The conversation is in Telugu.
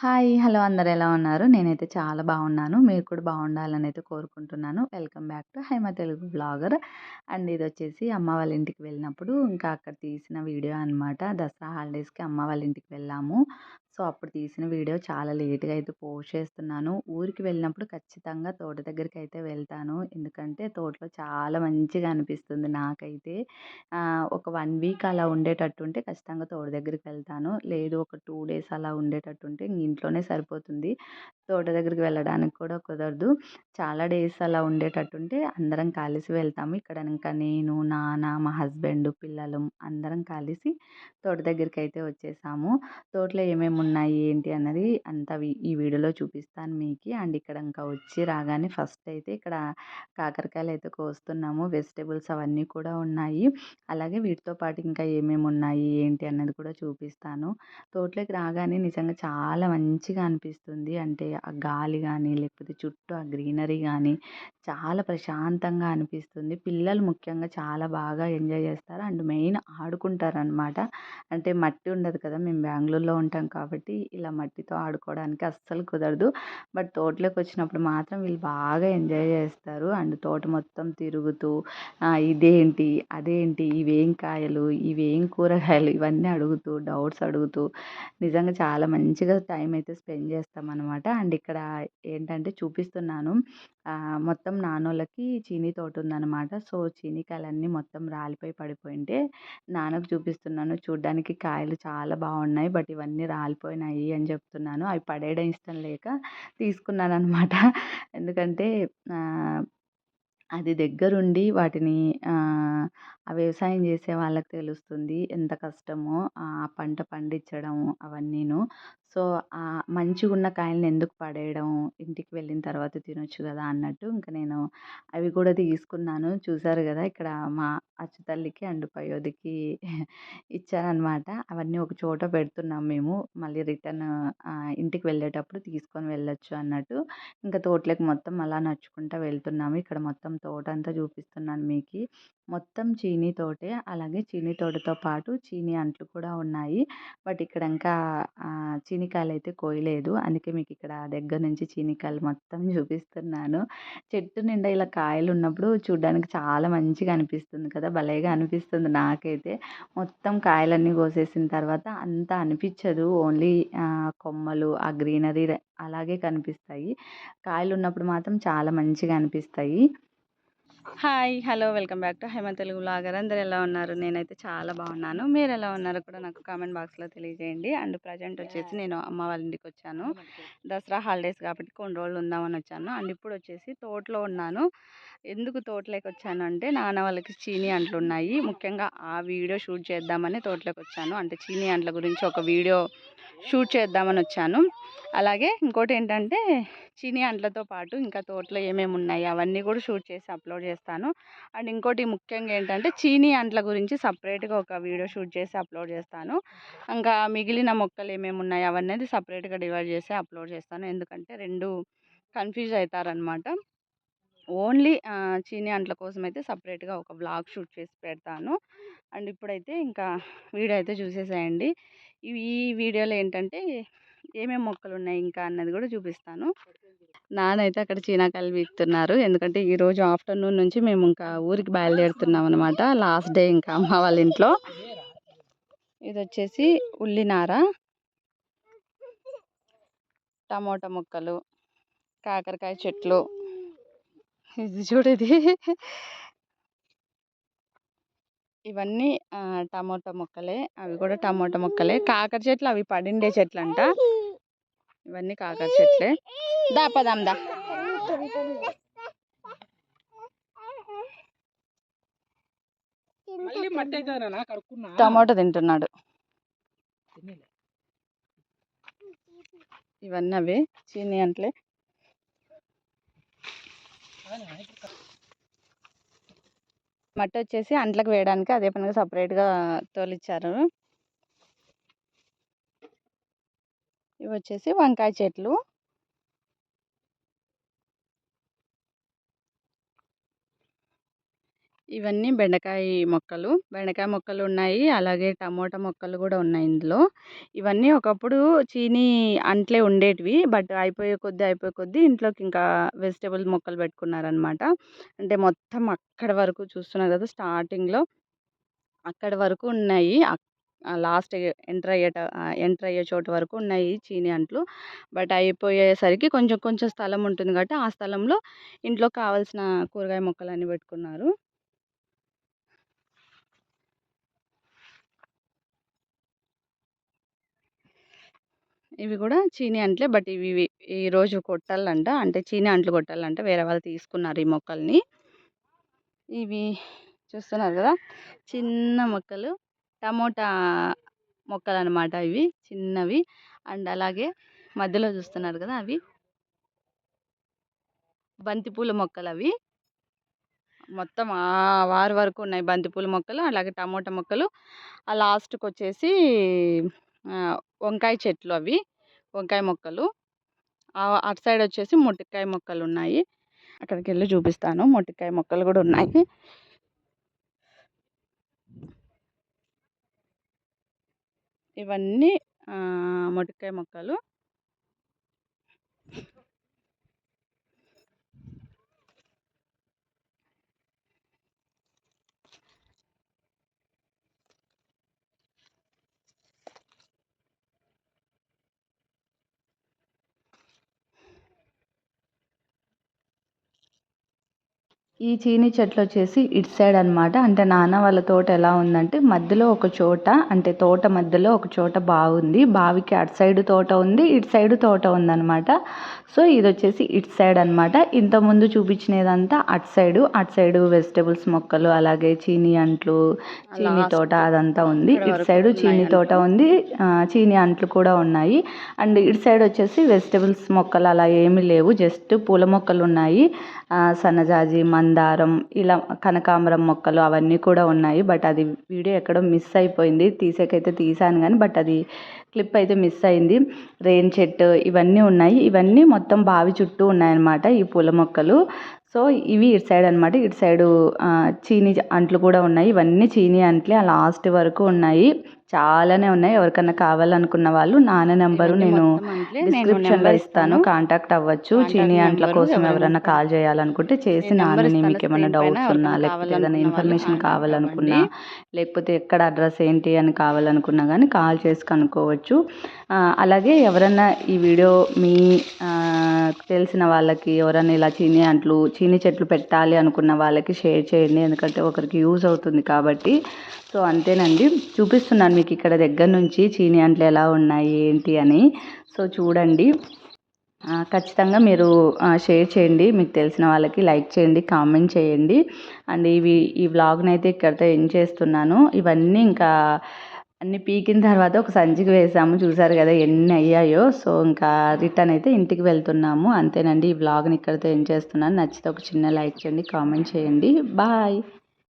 హాయ్! హలో! అందరు ఎలా ఉన్నారు? నేనైతే చాలా బాగున్నాను. మీరు కూడా బాగుండాలని అయితే కోరుకుంటున్నాను. Welcome back to Haima Telugu blogger. And ఇది వచ్చేసి అమ్మ వాళ్ళ ఇంటికి వెళ్ళినప్పుడు ఇంకా అక్కడ తీసిన వీడియో అనమాట. దసరా హాలిడేస్‌కి అమ్మ వాళ్ళ ఇంటికి వెళ్ళాము. సో, అప్పుడు తీసిన వీడియో చాలా లేట్‌గా అయితే పోస్ట్ చేస్తున్నాను. ఊరికి వెళ్ళినప్పుడు ఖచ్చితంగా తోట దగ్గరికి అయితే వెళ్తాను. ఎందుకంటే తోటలో చాలా మంచిగా అనిపిస్తుంది నాకైతే. ఒక వన్ వీక్ అలా ఉండేటట్టు ఉంటే ఖచ్చితంగా తోట దగ్గరికి వెళ్తాను. లేదు ఒక టూ డేస్ అలా ఉండేటట్టుంటే ఉంటే ఇంట్లోనే సరిపోతుంది. తోట దగ్గరికి వెళ్ళడానికి కూడా కుదరదు. చాలా డేస్ అలా ఉండేటట్టుంటే అందరం కలిసి వెళ్తాము. ఇక్కడ ఇంకా నేను, నాన్న, మా హస్బెండ్, పిల్లలు అందరం కలిసి తోట దగ్గరికి అయితే వచ్చేసాము. తోటలో ఏమేమి ఉన్నాయి ఏంటి అన్నది అంతా ఈ వీడియోలో చూపిస్తాను మీకు అండ్ ఇక్కడ ఇంకా వచ్చి రాగానే ఫస్ట్ అయితే ఇక్కడ కాకరకాయలు అయితే కోస్తున్నాము. వెజిటేబుల్స్ అవన్నీ కూడా ఉన్నాయి. అలాగే వీటితో పాటు ఇంకా ఏమేమి ఉన్నాయి ఏంటి అన్నది కూడా చూపిస్తాను. తోటలోకి రాగానే నిజంగా చాలా మంచిగా అనిపిస్తుంది. అంటే ఆ గాలి కానీ లేకపోతే చుట్టూ ఆ గ్రీనరీ కానీ చాలా ప్రశాంతంగా అనిపిస్తుంది. పిల్లలు ముఖ్యంగా చాలా బాగా ఎంజాయ్ చేస్తారు. అండ్ మెయిన్ ఆడుకుంటారనమాట. అంటే మట్టి ఉండదు కదా! మేము బెంగళూరులో ఉంటాం కాబట్టి ఇలా మట్టితో ఆడుకోవడానికి అస్సలు కుదరదు. బట్ తోటలోకి వచ్చినప్పుడు మాత్రం వీళ్ళు బాగా ఎంజాయ్ చేస్తారు. అండ్ తోట మొత్తం తిరుగుతూ ఇదేంటి? అదేంటి? ఇవేం కాయలు? ఇవేం కూరగాయలు? ఇవన్నీ అడుగుతూ, డౌట్స్ అడుగుతూ నిజంగా చాలా మంచిగా టైం అయితే స్పెండ్ చేస్తామన్నమాట అండ్ ఇక్కడ ఏంటంటే చూపిస్తున్నాను. మొత్తం నానోళ్ళకి చీనీ తోట ఉందన్నమాట సో, చీనీ కాయలన్నీ మొత్తం రాలిపోయి పడిపోయింటే నాన్నకు చూపిస్తున్నాను. చూడ్డానికి కాయలు చాలా బాగున్నాయి. బట్ ఇవన్నీ రాలిపోయినాయి అని చెప్తున్నాను. అవి పడేయడం ఇష్టం లేక తీసుకున్నాననమాట. ఎందుకంటే అది దగ్గరుండి వాటిని ఆ వ్యవసాయం చేసే వాళ్ళకి తెలుస్తుంది. ఎంత కష్టమో ఆ పంట పండించడం అవన్నీను. సో, మంచిగా ఉన్న కాయల్ని ఎందుకు పడేయడం? ఇంటికి వెళ్ళిన తర్వాత తినొచ్చు కదా! అన్నట్టు ఇంకా నేను అవి కూడా తీసుకున్నాను. చూసారు కదా! ఇక్కడ మా అచ్చుతల్లికి అండ్ పయోధికి ఇచ్చారనమాట అవన్నీ ఒక చోట పెడుతున్నాం మేము. మళ్ళీ రిటర్న్ ఇంటికి వెళ్ళేటప్పుడు తీసుకొని వెళ్ళొచ్చు అన్నట్టు. ఇంకా తోటలోకి మొత్తం అలా నడుచుకుంటూ వెళ్తున్నాము. ఇక్కడ మొత్తం తోట అంతా చూపిస్తున్నాను మీకు మొత్తం చీనీ తోటే. అలాగే చీనీ తోటతో పాటు చీనీ అంట్లు కూడా ఉన్నాయి. బట్ ఇక్కడ ఇంకా ఆహ్, అయితే కోయలేదు. అందుకే మీకు ఇక్కడ దగ్గర నుంచి చీనీకాయలు మొత్తం చూపిస్తున్నాను. చెట్టు నిండా ఇలా కాయలు ఉన్నప్పుడు చూడడానికి చాలా మంచిగా అనిపిస్తుంది కదా! భలేగా అనిపిస్తుంది నాకైతే. మొత్తం కాయలన్నీ కోసేసిన తర్వాత అంత అనిపించదు ఓన్లీ కొమ్మలు, ఆ గ్రీనరీ అలాగే కనిపిస్తాయి. కాయలు ఉన్నప్పుడు మాత్రం చాలా మంచిగా అనిపిస్తాయి. Hi! Hello! Welcome back to Hema Telugu blogger. అందరూ ఎలా ఉన్నారు? నేనైతే చాలా బాగున్నాను. మీరు ఎలా ఉన్నారో కూడా నాకు కామెంట్ బాక్స్‌లో తెలియజేయండి. అండ్ ప్రజెంట్ వచ్చేసి నేను అమ్మ వాళ్ళ ఇంటికొచ్చాను. దసరా హాలిడేస్ కాబట్టి కొన్ని రోజులు ఉందామని వచ్చాను. అండ్ ఇప్పుడు వచ్చేసి తోటలో ఉన్నాను. ఎందుకు తోటలోకి వచ్చాను అంటే నాన్న వాళ్ళకి చీనీ అంట్లు ఉన్నాయి. ముఖ్యంగా ఆ వీడియో షూట్ చేద్దామని తోటలోకి వచ్చాను. అంటే చీనీ అంట్ల గురించి ఒక వీడియో షూట్ చేద్దామని వచ్చాను. అలాగే ఇంకోటి ఏంటంటే చీనీ అంట్లతో పాటు ఇంకా తోటలో ఏమేమి ఉన్నాయి అవన్నీ కూడా షూట్ చేసి అప్లోడ్ చేస్తాను. అండ్ ఇంకోటి ముఖ్యంగా ఏంటంటే చీనీ అంట్ల గురించి సపరేట్‌గా ఒక వీడియో షూట్ చేసి అప్లోడ్ చేస్తాను. ఇంకా మిగిలిన మొక్కలు ఏమేమి ఉన్నాయి అవన్నీ సపరేట్‌గా డివైడ్ చేసి అప్లోడ్ చేస్తాను. ఎందుకంటే రెండు కన్‌ఫ్యూజ్ అవుతారనమాట ఓన్లీ చీని చీనీ అంట్ల కోసం అయితే సపరేట్‌గా ఒక బ్లాగ్ షూట్ చేసి పెడతాను. అండ్ ఇప్పుడైతే ఇంకా వీడియో అయితే చూసేసేయండి. ఈ వీడియోలో ఏంటంటే ఏమేమి మొక్కలు ఉన్నాయి ఇంకా అన్నది కూడా చూపిస్తాను. నానైతే అక్కడ చీనాకాయలు వీక్తున్నారు ఎందుకంటే ఈరోజు ఆఫ్టర్‌నూన్ నుంచి మేము ఇంకా ఊరికి బయలుదేరుతున్నాం అనమాట. లాస్ట్ డే ఇంకా అమ్మ వాళ్ళ ఇంట్లో. ఇది వచ్చేసి ఉల్లినార. టమోటా మొక్కలు, కాకరకాయ చెట్లు. ఇది చూడు ఇది. ఇవన్నీ టమోటా మొక్కలే. అవి కూడా టమోటా మొక్కలే. కాకర చెట్లు అవి పడిండే చెట్లంట. ఇవన్నీ కాకర చెట్లే. దా పదాం దా. టమోటా తింటున్నాడు. ఇవన్నీ అవే చీనీ అంట్లే. మట్టి వచ్చేసి అంట్లకు వేయడానికి అదే పనిగా సపరేట్‌గా తోలిచ్చారు. ఇవి వచ్చేసి వంకాయ చెట్లు. ఇవన్నీ బెండకాయ మొక్కలు. బెండకాయ మొక్కలు ఉన్నాయి. అలాగే టమోటా మొక్కలు కూడా ఉన్నాయి ఇందులో. ఇవన్నీ ఒకప్పుడు చీనీ అంట్లే ఉండేటివి. బట్ అయిపోయే కొద్దీ అయిపోయే కొద్దీ ఇంట్లోకి ఇంకా వెజిటేబుల్ మొక్కలు పెట్టుకున్నారనమాట అంటే మొత్తం అక్కడ వరకు చూస్తున్నారు కదా స్టార్టింగ్లో. అక్కడ వరకు ఉన్నాయి. లాస్ట్ ఎంటర్ అయ్యేట ఎంటర్ అయ్యే చోటు వరకు ఉన్నాయి చీనీ అంట్లు. బట్ అయిపోయేసరికి కొంచెం కొంచెం స్థలం ఉంటుంది కాబట్టి ఆ స్థలంలో ఇంట్లో కావాల్సిన కూరగాయ మొక్కలన్నీ పెట్టుకున్నారు. ఇవి కూడా చీనీ అంట్లే. బట్ ఇవి ఈరోజు కొట్టాలంట. అంటే చీనీ అంట్లు కొట్టాలంట. వేరే వాళ్ళు తీసుకున్నారు ఈ మొక్కల్ని. ఇవి చూస్తున్నారు కదా? చిన్న మొక్కలు. టమోటా మొక్కలు అనమాట ఇవి. చిన్నవి. అండ్ అలాగే మధ్యలో చూస్తున్నారు కదా అవి. బంతిపూల మొక్కలు అవి మొత్తం వారు వరకు ఉన్నాయి బంతిపూల మొక్కలు. అలాగే టమోటా మొక్కలు. ఆ లాస్ట్కి వచ్చేసి వంకాయ చెట్లు అవి. వంకాయ మొక్కలు. అటు సైడ్ వచ్చేసి మొట్టికాయ మొక్కలు ఉన్నాయి. అక్కడికి వెళ్ళి చూపిస్తాను. మొట్టికాయ మొక్కలు కూడా ఉన్నాయి. ఇవన్నీ మొట్టికాయ మొక్కలు. ఈ చీనీ చెట్లు వచ్చేసి ఇటు సైడ్ అనమాట అంటే నాన్న వాళ్ళ తోట ఎలా ఉందంటే మధ్యలో ఒక చోట అంటే తోట మధ్యలో ఒక చోట బాగుంది బావికి అటు సైడ్ తోట ఉంది ఇటు సైడ్ తోట ఉందన్నమాట. సో ఇది వచ్చేసి ఇటు సైడ్ అనమాట ఇంతకుముందు చూపించినదంతా అటు సైడు అటు సైడు వెజిటేబుల్స్ మొక్కలు అలాగే చీనీ అంట్లు చీనీ తోట అదంతా ఉంది. ఇటు సైడ్ చీనీ తోట ఉంది చీనీ అంట్లు కూడా ఉన్నాయి. అండ్ ఇటు సైడ్ వచ్చేసి వెజిటేబుల్స్ మొక్కలు అలా ఏమీ లేవు. జస్ట్ పూల మొక్కలు ఉన్నాయి. సన్నజాజి మందారం ఇలా కనకాంబరం మొక్కలు అవన్నీ కూడా ఉన్నాయి. బట్ అది వీడియో ఎక్కడో మిస్ అయిపోయింది. తీసేకైతే తీసాను కానీ బట్ అది క్లిప్ అయితే మిస్ అయింది. రేన్ చెట్టు ఇవన్నీ ఉన్నాయి. ఇవన్నీ మొత్తం బావి చుట్టూ ఉన్నాయన్నమాట ఈ పూల మొక్కలు. సో ఇవి ఇటు సైడ్ అనమాట ఇటు సైడు చీనీ అంట్లు కూడా ఉన్నాయి. ఇవన్నీ చీనీ అంట్లే ఆ లాస్ట్ వరకు ఉన్నాయి. చాలానే ఉన్నాయి. ఎవరికన్నా కావాలనుకున్న వాళ్ళు నాన్న నెంబరు నేను డిస్క్రిప్షన్లో ఇస్తాను. కాంటాక్ట్ అవ్వచ్చు. చీనీ అంట్ల కోసం ఎవరైనా కాల్ చేయాలనుకుంటే చేసి నాన్నని మీకు ఏమైనా డౌట్స్ ఉన్నా లేకపోతే ఏదైనా ఇన్ఫర్మేషన్ కావాలనుకున్నా లేకపోతే ఎక్కడ అడ్రస్ ఏంటి అని కావాలనుకున్నా కానీ కాల్ చేసి కనుక్కోవచ్చు. అలాగే ఎవరన్నా ఈ వీడియో మీ తెలిసిన వాళ్ళకి ఎవరైనా ఇలా చీనీ అంట్లు చీనీ చెట్లు పెట్టాలి అనుకున్న వాళ్ళకి షేర్ చేయండి. ఎందుకంటే ఒకరికి యూజ్ అవుతుంది కాబట్టి. సో అంతేనండి. చూపిస్తున్నాను మీకు ఇక్కడ దగ్గర నుంచి చీనీ అంట్లు ఎలా ఉన్నాయి ఏంటి అని. సో చూడండి. ఖచ్చితంగా మీరు షేర్ చేయండి. మీకు తెలిసిన వాళ్ళకి లైక్ చేయండి కామెంట్ చేయండి. అండ్ ఇవి ఈ వ్లాగ్ని అయితే ఇక్కడితో ఎండ్ చేస్తున్నాను. ఇవన్నీ ఇంకా అన్ని పీకిన తర్వాత ఒక సంచికి వేసాము. చూసారు కదా ఎన్ని అయ్యాయో. సో ఇంకా రిటర్న్ అయితే ఇంటికి వెళ్తున్నాము. అంతేనండి. ఈ వ్లాగ్ని ఇక్కడితో ఏం చేస్తున్నాను. నచ్చితే ఒక చిన్న లైక్ చేయండి కామెంట్ చేయండి. బాయ్.